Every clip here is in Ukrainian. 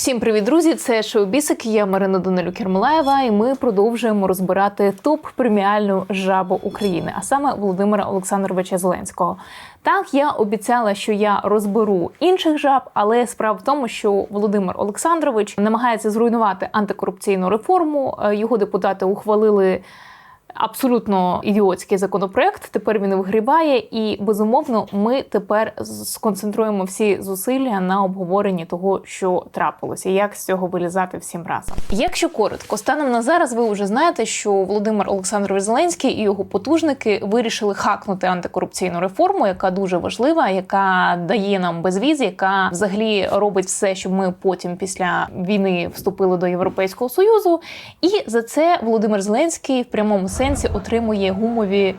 Всім привіт, друзі! Це шоу. Я Марина Данилюк Ермолаєва, і ми продовжуємо розбирати топ преміальну жабу України, а саме Володимира Олександровича Зеленського. Так, я обіцяла, що я розберу інших жаб, але справа в тому, що Володимир Олександрович намагається зруйнувати антикорупційну реформу. Е, Його депутати ухвалили. Абсолютно ідіотський законопроект. Тепер він вигрібає, і безумовно, ми тепер сконцентруємо всі зусилля на обговоренні того, що трапилося, як з цього вилізати всім разом. Якщо коротко, станом на зараз, ви вже знаєте, що Володимир Олександрович Зеленський і його потужники вирішили хакнути антикорупційну реформу, яка дуже важлива, яка дає нам безвіз, яка взагалі робить все, щоб ми потім після війни вступили до Європейського союзу. І за це Володимир Зеленський в прямому сенсі отримує гумові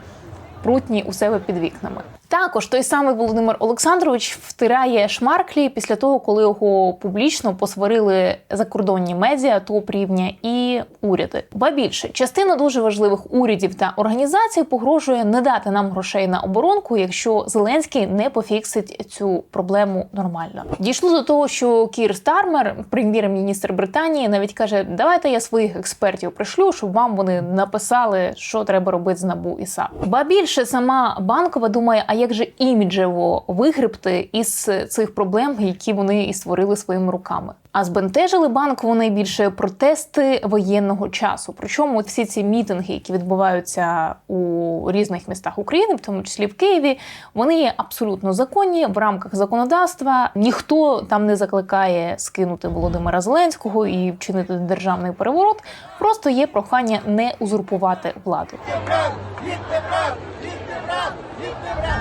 прутні у себе під вікнами. Також той самий Володимир Олександрович втирає шмарклі після того, коли його публічно посварили закордонні медіа топ рівня і уряди. Ба більше частина дуже важливих урядів та організацій погрожує не дати нам грошей на оборонку, якщо Зеленський не пофіксить цю проблему нормально. Дійшло до того, що Кір Стармер, прем'єр-міністр Британії, навіть каже: давайте я своїх експертів пришлю, щоб вам вони написали, що треба робити з набу і САП. Ба більше сама банкова думає, а як же іміджево вигребти із цих проблем, які вони і створили своїми руками. А збентежили банк вони більше протести воєнного часу. Причому от всі ці мітинги, які відбуваються у різних містах України, в тому числі в Києві, вони є абсолютно законні в рамках законодавства. Ніхто там не закликає скинути Володимира Зеленського і вчинити державний переворот. Просто є прохання не узурпувати владу.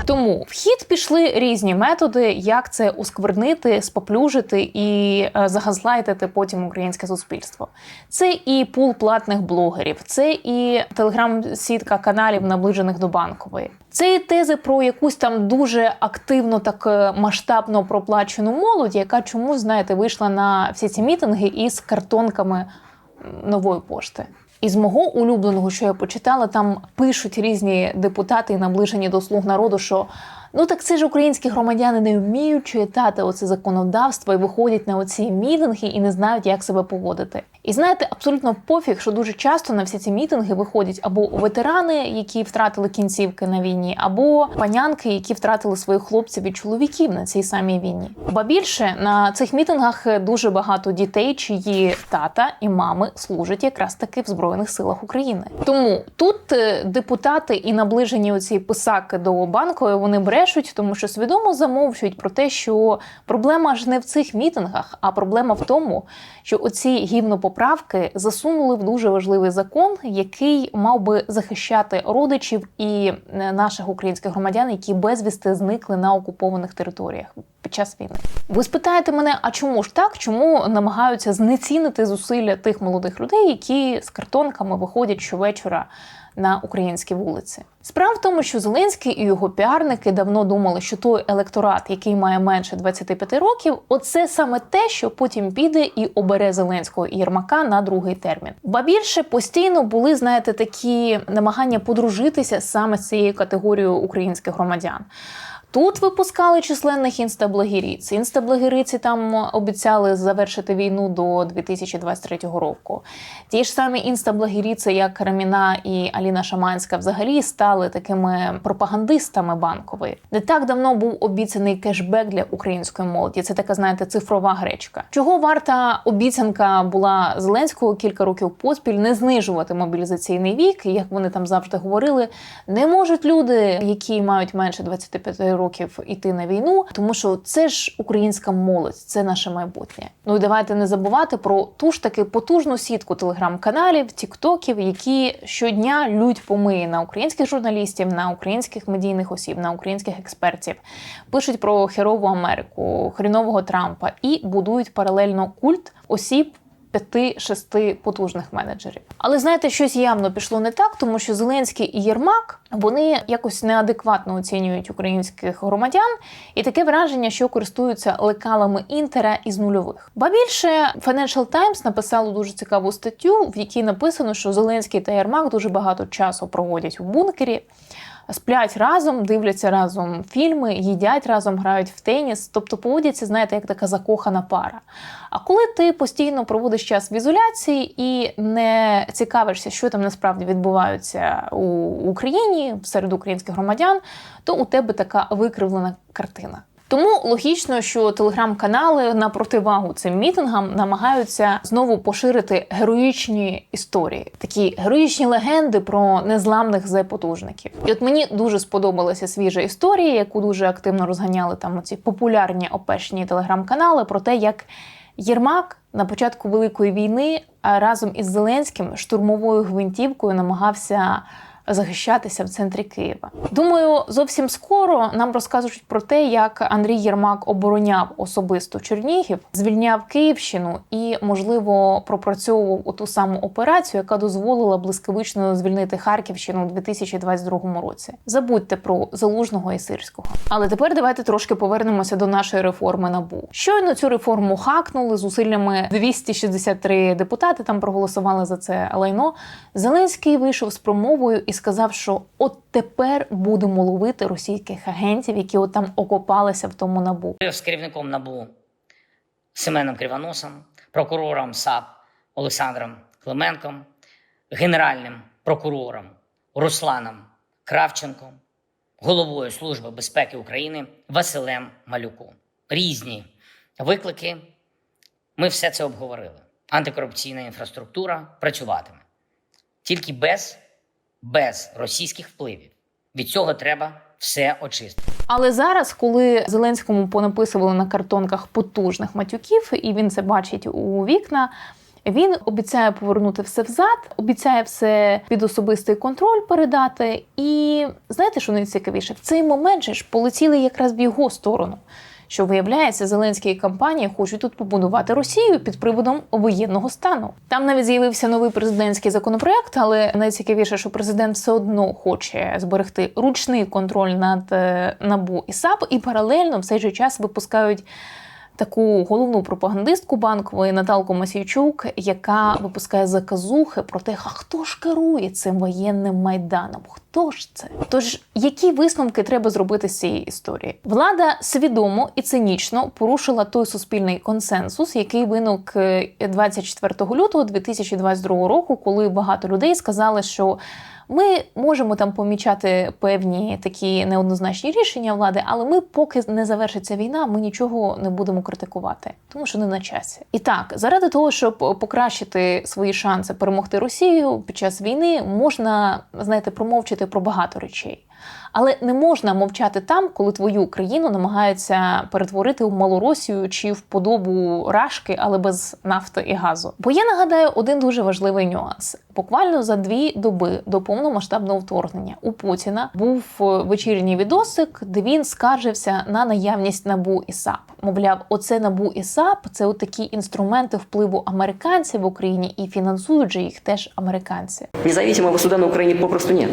Тому в хід пішли різні методи, як це усквернити, споплюжити і е, загазлайтити потім українське суспільство. Це і пул платних блогерів, це і телеграм-сітка каналів, наближених до банкової. Це і тези про якусь там дуже активно, так е, масштабно проплачену молодь, яка чомусь знаєте вийшла на всі ці мітинги із картонками нової пошти. Із мого улюбленого, що я почитала, там пишуть різні депутати і наближені до слуг народу, що ну так це ж українські громадяни не вміють читати оце законодавство і виходять на оці мітинги і не знають, як себе поводити. І знаєте, абсолютно пофіг, що дуже часто на всі ці мітинги виходять або ветерани, які втратили кінцівки на війні, або панянки, які втратили своїх хлопців і чоловіків на цій самій війні. Ба більше на цих мітингах дуже багато дітей, чиї тата і мами служать якраз таки в збройних силах України. Тому тут е, депутати і наближені оці писаки до банкової вони брешуть, тому що свідомо замовчують про те, що проблема ж не в цих мітингах, а проблема в тому, що оці гівно поправки засунули в дуже важливий закон, який мав би захищати родичів і е, наших українських громадян, які безвісти зникли на окупованих територіях під час війни. Ви спитаєте мене, а чому ж так? Чому намагаються знецінити зусилля тих молодих людей, які з картонками виходять щовечора? На українські вулиці справа в тому, що Зеленський і його піарники давно думали, що той електорат, який має менше 25 років, оце саме те, що потім піде і обере Зеленського і Єрмака на другий термін. Ба більше постійно були, знаєте, такі намагання подружитися саме з цією категорією українських громадян. Тут випускали численних інстаблогеріць. Інстаблогериці там обіцяли завершити війну до 2023 року. Ті ж самі інстаблогеріці, як Раміна і Аліна Шаманська, взагалі стали такими пропагандистами банкової. Не так давно був обіцяний кешбек для української молоді. Це така, знаєте, цифрова гречка. Чого варта обіцянка була Зеленського кілька років поспіль не знижувати мобілізаційний вік, як вони там завжди говорили, не можуть люди, які мають менше 25 років, років іти на війну, тому що це ж українська молодь, це наше майбутнє. Ну і давайте не забувати про ту ж таки потужну сітку телеграм-каналів, тіктоків, які щодня лють помиї на українських журналістів, на українських медійних осіб, на українських експертів, пишуть про херову Америку, хрінового Трампа і будують паралельно культ осіб п'яти-шести потужних менеджерів. Але знаєте, щось явно пішло не так, тому що Зеленський і Єрмак вони якось неадекватно оцінюють українських громадян, і таке враження, що користуються лекалами інтера із нульових. Ба більше Financial Times написало дуже цікаву статтю, в якій написано, що Зеленський та Єрмак дуже багато часу проводять у бункері. Сплять разом, дивляться разом фільми, їдять разом, грають в теніс, тобто поводяться, знаєте, як така закохана пара. А коли ти постійно проводиш час в ізоляції і не цікавишся, що там насправді відбувається у Україні серед українських громадян, то у тебе така викривлена картина. Тому логічно, що телеграм-канали на противагу цим мітингам намагаються знову поширити героїчні історії, такі героїчні легенди про незламних зепотужників. І от мені дуже сподобалася свіжа історія, яку дуже активно розганяли там ці популярні опешні телеграм-канали про те, як Єрмак на початку Великої війни разом із Зеленським штурмовою гвинтівкою намагався захищатися в центрі Києва. Думаю, зовсім скоро нам розкажуть про те, як Андрій Єрмак обороняв особисто Чернігів, звільняв Київщину і, можливо, пропрацьовував ту саму операцію, яка дозволила блискавично звільнити Харківщину у 2022 році. Забудьте про залужного і сирського. Але тепер давайте трошки повернемося до нашої реформи НАБУ. Щойно цю реформу хакнули зусиллями 263 депутати. Там проголосували за це лайно. Зеленський вийшов з промовою і сказав, що от тепер будемо ловити російських агентів, які от там окопалися в тому набу. з керівником НАБУ Семеном Кривоносом, прокурором САП Олександром Клименком, генеральним прокурором Русланом Кравченком, головою Служби безпеки України Василем Малюком. Різні виклики. Ми все це обговорили. Антикорупційна інфраструктура працюватиме тільки без, без російських впливів. Від цього треба все очистити. Але зараз, коли Зеленському понаписували на картонках потужних матюків, і він це бачить у вікна. Він обіцяє повернути все взад, обіцяє все під особистий контроль передати. І знаєте, що найцікавіше? В цей момент же ж полетіли якраз в його сторону. Що виявляється, зеленські і компанія хочуть тут побудувати Росію під приводом воєнного стану. Там навіть з'явився новий президентський законопроект, але найцікавіше, що президент все одно хоче зберегти ручний контроль над е, набу і САП, і паралельно в цей же час випускають. Таку головну пропагандистку банкової Наталку Масійчук, яка випускає заказухи про те, а хто ж керує цим воєнним майданом? Хто ж це? Тож які висновки треба зробити з цієї історії? Влада свідомо і цинічно порушила той суспільний консенсус, який виник е, 24 лютого 2022 року, коли багато людей сказали, що ми можемо там помічати певні такі неоднозначні рішення влади, але ми, поки не завершиться війна, ми нічого не будемо критикувати, тому що не на часі. І так, заради того, щоб покращити свої шанси перемогти Росію під час війни, можна знаєте, промовчити про багато речей. Але не можна мовчати там, коли твою країну намагаються перетворити в Малоросію чи в подобу рашки, але без нафти і газу. Бо я нагадаю один дуже важливий нюанс. Буквально за дві доби до повномасштабного вторгнення у Путіна був вечірній відосик, де він скаржився на наявність набу і САП. Мовляв, оце набу і САП це такі інструменти впливу американців в Україні і фінансують же їх теж американці. Независимого суда на Украине попросту нет.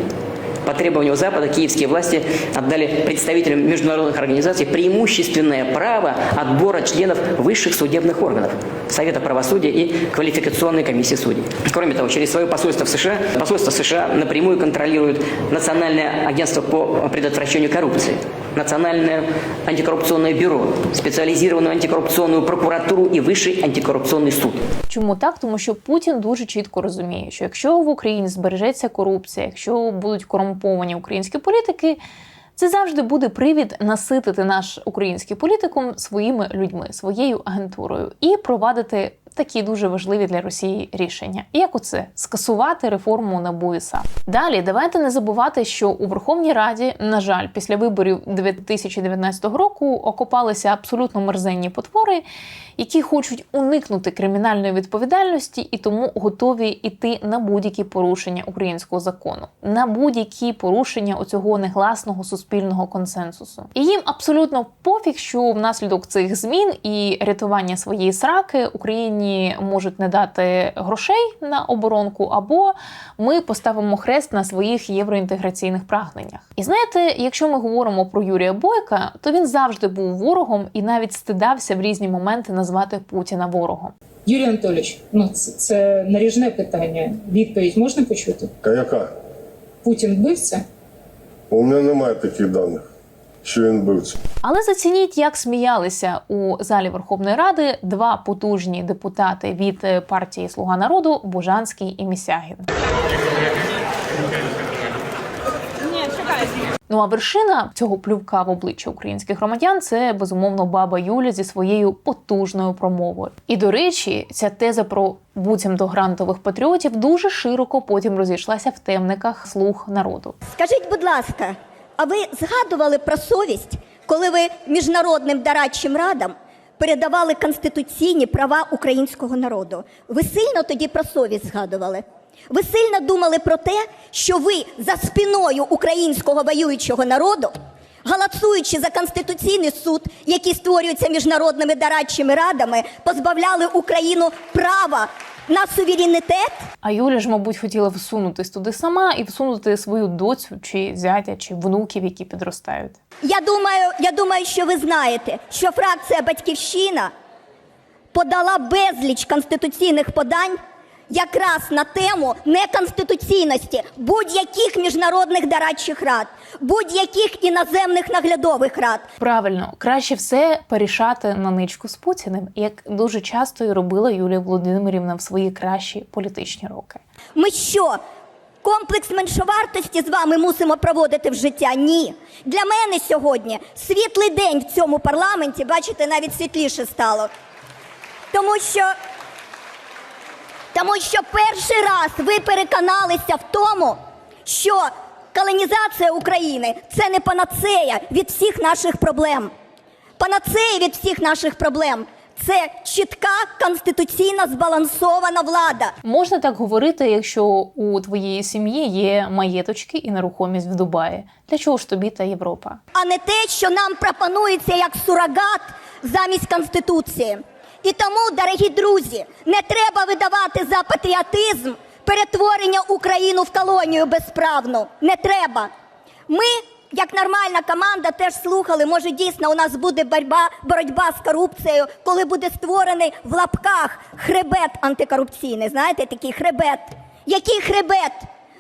По требованию Запада киевские власти отдали представителям международных организаций преимущественное право отбора членов высших судебных органов Совета правосудия и квалификационной комиссии судей. Кроме того, через свое посольство в США, посольство США напрямую контролирует Национальное агентство по предотвращению коррупции, Национальное антикоррупционное бюро, специализированную антикоррупционную прокуратуру и Высший антикоррупционный суд. Чому так? Тому що Путін дуже чітко розуміє, що якщо в Україні збережеться корупція, якщо будуть корумповані українські політики, це завжди буде привід наситити наш український політикум своїми людьми, своєю агентурою і провадити такі дуже важливі для Росії рішення. Як оце скасувати реформу НАБУ і САП. Далі давайте не забувати, що у Верховній Раді, на жаль, після виборів 2019 року окопалися абсолютно мерзенні потвори, які хочуть уникнути кримінальної відповідальності і тому готові йти на будь-які порушення українського закону, на будь-які порушення оцього негласного суспільного консенсусу. І їм абсолютно пофіг, що внаслідок цих змін і рятування своєї сраки Україні можуть не дати грошей на оборонку, або ми поставимо хрест на своїх євроінтеграційних прагненнях. І знаєте, якщо ми говоримо про Юрія Бойка, то він завжди був ворогом і навіть стидався в різні моменти назвати Путіна ворогом. Юрій Анатолійович, ну це, це наріжне питання. Відповідь можна почути? Та яка? Путін вбивця? У мене немає таких даних, що він вбивця. Але зацініть, як сміялися у залі Верховної Ради два потужні депутати від е, партії Слуга народу Бужанський і Місягін. Ну а вершина цього плювка в обличчя українських громадян це безумовно баба Юля зі своєю потужною промовою. І до речі, ця теза про буцімто грантових патріотів дуже широко потім розійшлася в темниках слуг народу. Скажіть, будь ласка, а ви згадували про совість, коли ви міжнародним дорадчим радам передавали конституційні права українського народу? Ви сильно тоді про совість згадували? Ви сильно думали про те, що ви за спиною українського воюючого народу, галацуючи за конституційний суд, який створюється міжнародними дорадчими радами, позбавляли Україну права на суверенітет? А Юля ж, мабуть, хотіла всунутись туди сама і всунути свою доцю чи зятя, чи внуків, які підростають. Я думаю, я думаю, що ви знаєте, що фракція Батьківщина подала безліч конституційних подань якраз на тему неконституційності будь-яких міжнародних дорадчих рад, будь-яких іноземних наглядових рад. Правильно, краще все порішати на ничку з Путіним, як дуже часто і робила Юлія Володимирівна в свої кращі політичні роки. Ми що? Комплекс меншовартості з вами мусимо проводити в життя? Ні. Для мене сьогодні світлий день в цьому парламенті, бачите, навіть світліше стало. Тому що, тому що перший раз ви переконалися в тому, що колонізація України це не панацея від всіх наших проблем. Панацея від всіх наших проблем це чітка конституційна збалансована влада. Можна так говорити, якщо у твоєї сім'ї є маєточки і нерухомість в Дубаї. Для чого ж тобі та Європа? а не те, що нам пропонується як сурогат замість конституції. І тому, дорогі друзі, не треба видавати за патріотизм перетворення Україну в колонію безправну. Не треба. Ми, як нормальна команда, теж слухали. Може, дійсно у нас буде боротьба, боротьба з корупцією, коли буде створений в лапках хребет антикорупційний. Знаєте, такий хребет. Який хребет?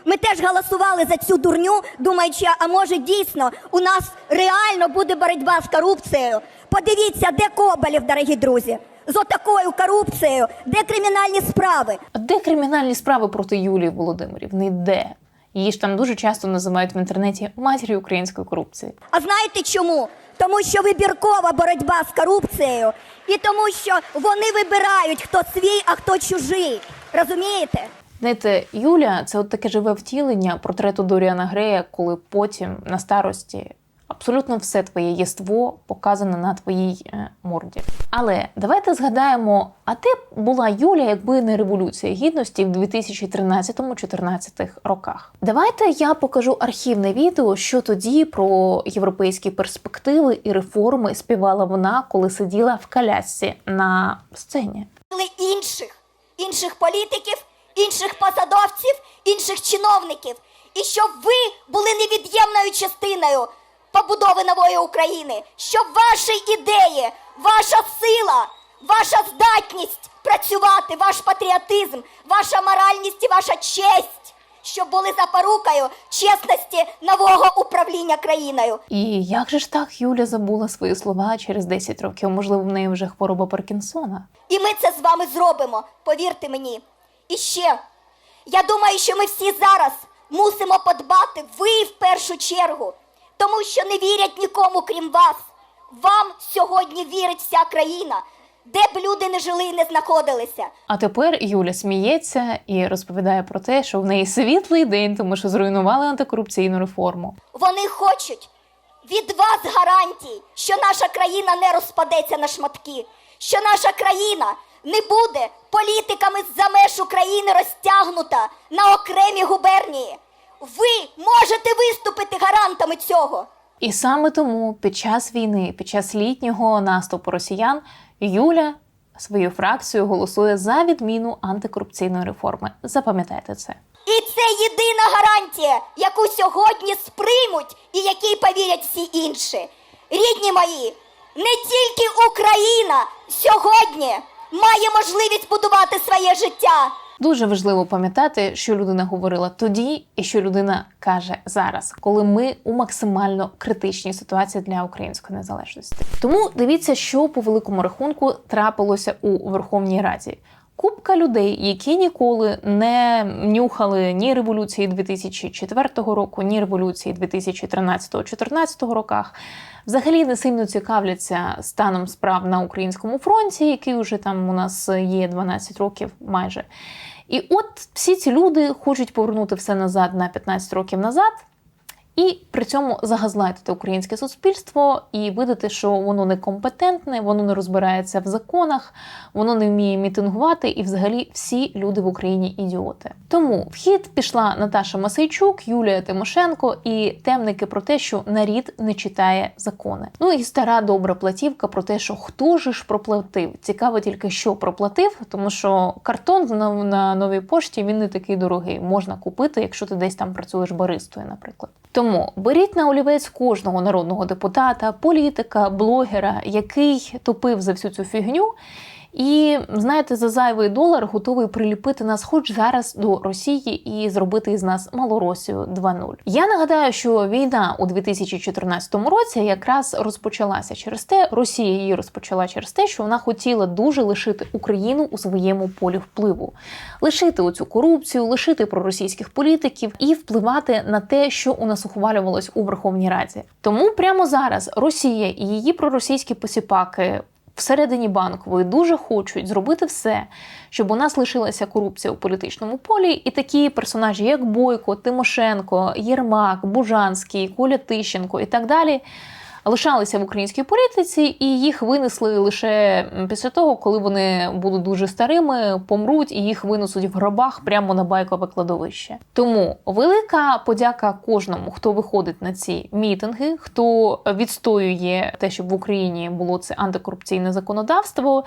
Ми теж голосували за цю дурню, думаючи, а може дійсно у нас реально буде боротьба з корупцією. Подивіться, де Коболєв, дорогі друзі, з отакою корупцією, де кримінальні справи. А де кримінальні справи проти Юлії Володимирівни? Де? Її ж там дуже часто називають в інтернеті матір'ю української корупції. А знаєте чому? Тому що вибіркова боротьба з корупцією, і тому, що вони вибирають, хто свій, а хто чужий. Розумієте? Знаєте, Юля це от таке живе втілення портрету Доріана Грея, коли потім на старості абсолютно все твоє єство показане на твоїй е, морді. Але давайте згадаємо, а де була Юля, якби не революція гідності в 2013-2014 роках. Давайте я покажу архівне відео, що тоді про європейські перспективи і реформи співала вона, коли сиділа в колясці на сцені. Були інших, інших політиків, інших посадовців, інших чиновників. І щоб ви були невід'ємною частиною побудови нової України, щоб ваші ідеї, ваша сила, ваша здатність працювати, ваш патріотизм, ваша моральність і ваша честь, щоб були запорукою чесності нового управління країною. І як же ж так Юля забула свої слова через 10 років? Можливо, в неї вже хвороба Паркінсона. І ми це з вами зробимо, повірте мені. І ще, я думаю, що ми всі зараз мусимо подбати, ви в першу чергу, тому що не вірять нікому, крім вас. Вам сьогодні вірить вся країна, де б люди не жили і не знаходилися. А тепер Юля сміється і розповідає про те, що в неї світлий день, тому що зруйнували антикорупційну реформу. Вони хочуть від вас гарантій, що наша країна не розпадеться на шматки, що наша країна не буде політиками з-за меж України розтягнута на окремі губернії. Ви можете виступити гарантами цього. І саме тому під час війни, під час літнього наступу росіян, Юля свою фракцію голосує за відміну антикорупційної реформи. Запам'ятайте це. І це єдина гарантія, яку сьогодні сприймуть і якій повірять всі інші. Рідні мої, не тільки Україна сьогодні має можливість будувати своє життя, Дуже важливо пам'ятати, що людина говорила тоді, і що людина каже зараз, коли ми у максимально критичній ситуації для української незалежності. Тому дивіться, що по великому рахунку трапилося у Верховній Раді. Купка людей, які ніколи не нюхали ні революції 2004 року, ні революції 2013-2014 роках, взагалі не сильно цікавляться станом справ на українському фронті, який вже там у нас є 12 років майже. І от всі ці люди хочуть повернути все назад на 15 років назад. І при цьому загазлайтити українське суспільство і видати, що воно некомпетентне, воно не розбирається в законах, воно не вміє мітингувати, і взагалі всі люди в Україні ідіоти. Тому в хід пішла Наташа Масейчук, Юлія Тимошенко і темники про те, що нарід не читає закони. Ну і стара добра платівка про те, що хто же ж проплатив. Цікаво тільки, що проплатив, тому що картон на, новій пошті він не такий дорогий. Можна купити, якщо ти десь там працюєш баристою, наприклад. Тому беріть на олівець кожного народного депутата, політика, блогера, який топив за всю цю фігню. І знаєте, за зайвий долар готовий приліпити нас, хоч зараз до Росії, і зробити із нас Малоросію 2.0. Я нагадаю, що війна у 2014 році якраз розпочалася через те, Росія її розпочала через те, що вона хотіла дуже лишити Україну у своєму полі впливу, лишити оцю корупцію, лишити проросійських політиків і впливати на те, що у нас ухвалювалось у Верховній Раді. Тому прямо зараз Росія і її проросійські посіпаки всередині банкової дуже хочуть зробити все, щоб у нас лишилася корупція у політичному полі, і такі персонажі, як Бойко, Тимошенко, Єрмак, Бужанський, Коля Тищенко і так далі. Лишалися в українській політиці, і їх винесли лише після того, коли вони будуть дуже старими, помруть і їх винесуть в гробах прямо на байкове кладовище. Тому велика подяка кожному, хто виходить на ці мітинги, хто відстоює те, щоб в Україні було це антикорупційне законодавство.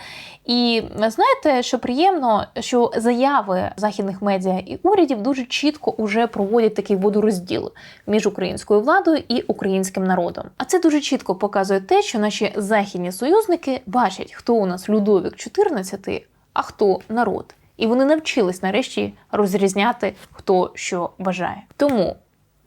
І знаєте, що приємно, що заяви західних медіа і урядів дуже чітко уже проводять такий водорозділ між українською владою і українським народом. А це дуже чітко показує те, що наші західні союзники бачать, хто у нас Людовік 14, а хто народ. І вони навчились нарешті розрізняти, хто що бажає. Тому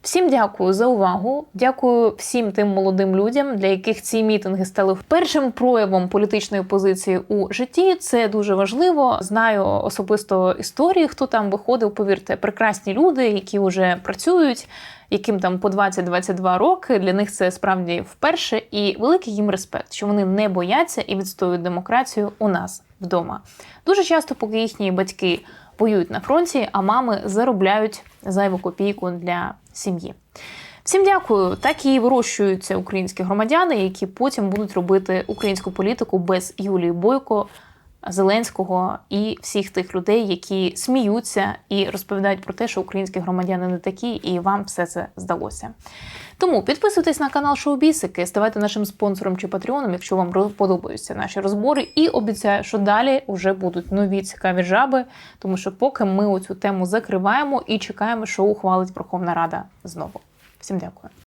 Всім дякую за увагу. Дякую всім тим молодим людям, для яких ці мітинги стали першим проявом політичної позиції у житті. Це дуже важливо. Знаю особисто історії, хто там виходив. Повірте, прекрасні люди, які вже працюють, яким там по 20-22 роки. Для них це справді вперше. І великий їм респект, що вони не бояться і відстоюють демократію у нас вдома. Дуже часто, поки їхні батьки воюють на фронті, а мами заробляють зайву копійку для сім'ї. Всім дякую. Так і вирощуються українські громадяни, які потім будуть робити українську політику без Юлії Бойко, Зеленського і всіх тих людей, які сміються і розповідають про те, що українські громадяни не такі, і вам все це здалося. Тому підписуйтесь на канал Шоу-Бісики, ставайте нашим спонсором чи патреоном, якщо вам подобаються наші розбори. І обіцяю, що далі вже будуть нові цікаві жаби, тому що поки ми оцю тему закриваємо і чекаємо, що ухвалить Верховна Рада знову. Всім дякую.